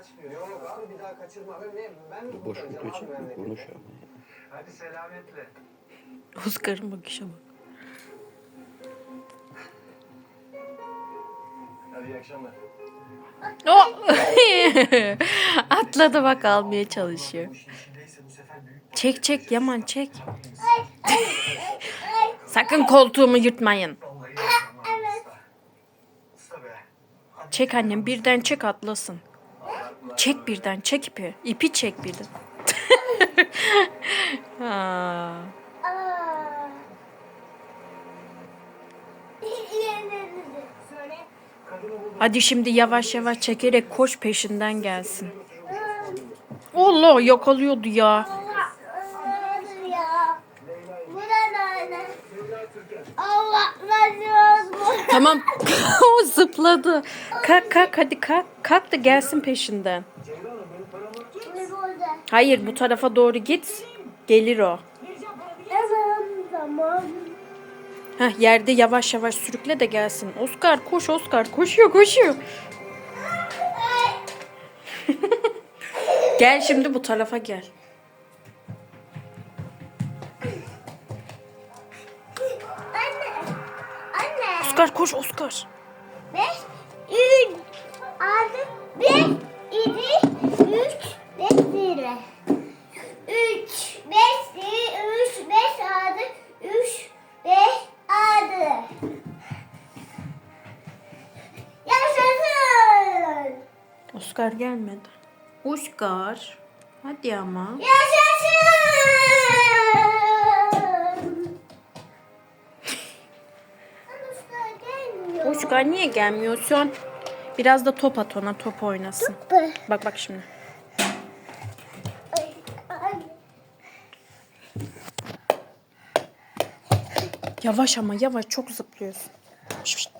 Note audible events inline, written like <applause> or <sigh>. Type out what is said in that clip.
kaçmıyor. Yok abi bir daha kaçırma. Ben, ne, ben mi Boş kurtaracağım video abi çekme memleketi? konuş ama. Hadi selametle. Oscar'ın bakışa bak. Hadi iyi akşamlar. O <laughs> atladı bak almaya çalışıyor. Bu bu Çek çek Yaman çek. Sakın koltuğumu yırtmayın. Çek annem birden çek atlasın. Çek birden çek ipi. İpi çek birden. <laughs> Ha. Hadi şimdi yavaş yavaş çekerek koş peşinden gelsin. Allah yakalıyordu ya. Allah razı. Tamam. <laughs> o zıpladı. Kalk kalk hadi kalk. Kalk da gelsin peşinden. Hayır bu tarafa doğru git. Gelir o. Heh, yerde yavaş yavaş sürükle de gelsin. Oscar koş Oscar. Koşuyor koşuyor. <laughs> gel şimdi bu tarafa gel. Oscar koş Oscar. Beş, üç, altı, bir, iki, üç, beş, zero. Üç, beş, iki, üç, beş, altı, üç, beş, altı. Yaşasın. Oscar gelmedi. Oscar. Hadi ama. Yaşasın. Oscar niye gelmiyorsun? Biraz da top at ona top oynasın. Bak bak şimdi. Yavaş ama yavaş çok zıplıyorsun. Şşt.